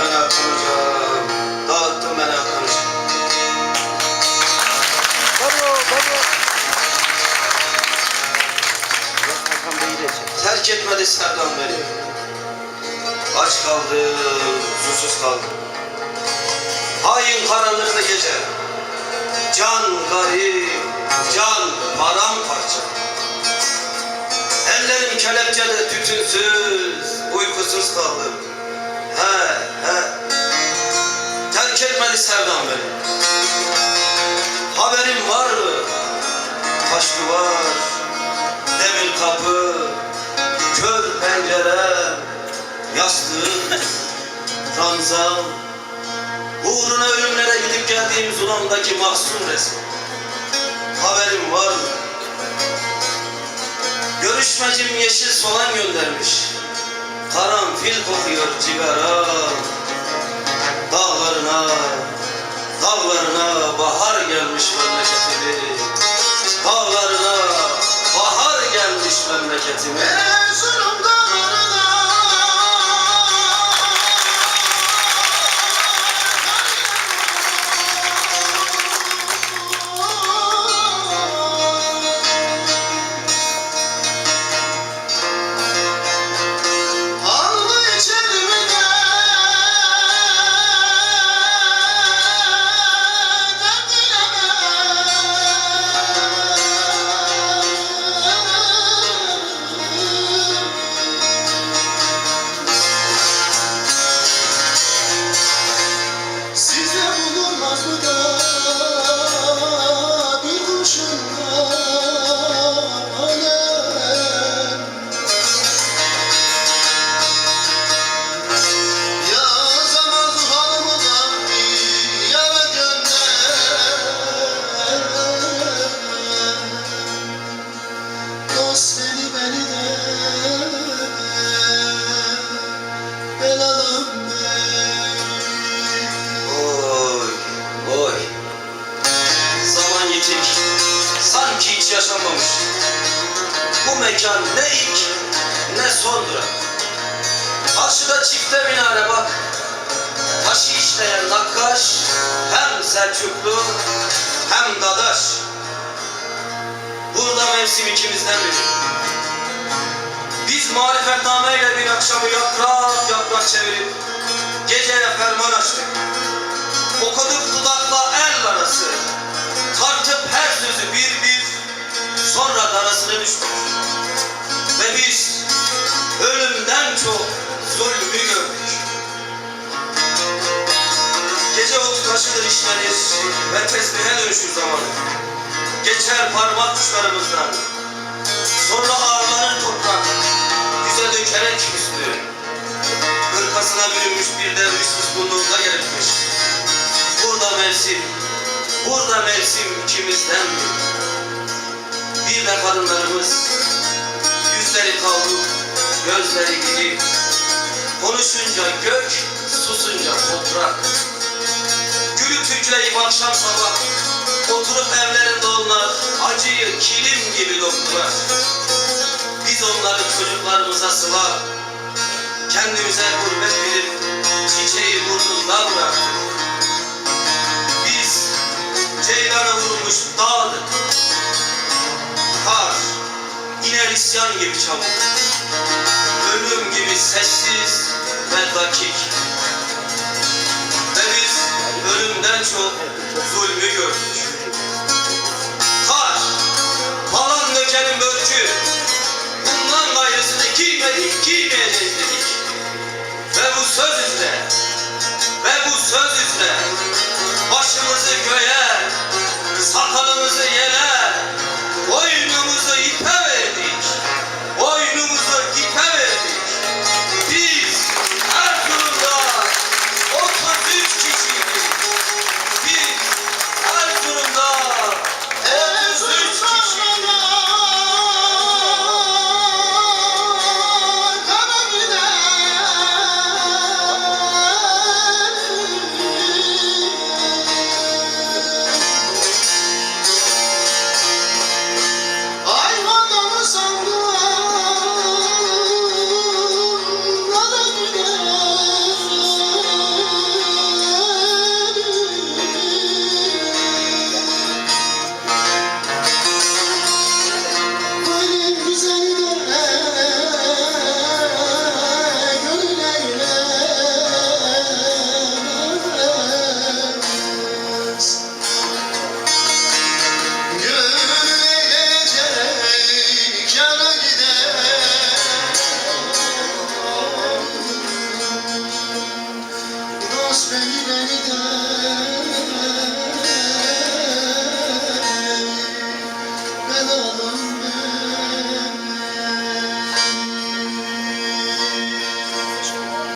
ben aklımı canım. Dağıttın ben aklımı Bravo. Terk etmedi Serdan beni. Aç kaldım, susuz kaldım. Hain karanlıklı gece. Can garip, can param paramparça. Ellerim kelepçede tütünsüz, uykusuz kaldım. He, he. Terk etmedi sevdam beni. Haberin var mı? Taş duvar, demir kapı, kör pencere, yastığım, ranzam, uğruna ölümlere gidip geldiğim zulamdaki mahzun resim. Haberin var mı? Görüşmecim yeşil soğan göndermiş. Karanfil kokuyor cigara. Dağlarına, dağlarına bahar gelmiş memleketimin. Dağlarına bahar gelmiş memleketimin. Erzurum mekan ne ilk ne sondur. Karşıda çifte minare bak. Taşı işleyen nakkaş, hem Selçuklu hem Dadaş. Burada mevsim ikimizden biri. Biz marifetnameyle bir akşamı yaprak yaprak çevirip geceye ferman açtık. Okuduk dudakla el arası. Tartıp her sözü Taşıdır işlenir ve tesbihe dönüşür zamanı. Geçer parmak uçlarımızdan. Sonra ağırlanır toprak. Yüze dökerek üstü. Hırkasına bürünmüş bir derviş suskunluğunda gerekmiş. Burada mevsim, burada mevsim ikimizden Bir de kadınlarımız, yüzleri kavruk, gözleri gri. Konuşunca gök, susunca toprak. Gülü tükleyip akşam sabah, oturup evlerinde onlar acıyı kilim gibi doktular. Biz onları çocuklarımıza sıla, kendimize gurbet bilip çiçeği burnunda bıraktık. Biz ceylana vurulmuş dağdık. Kar, iner isyan gibi çabuk. Ölüm gibi sessiz ve dakik.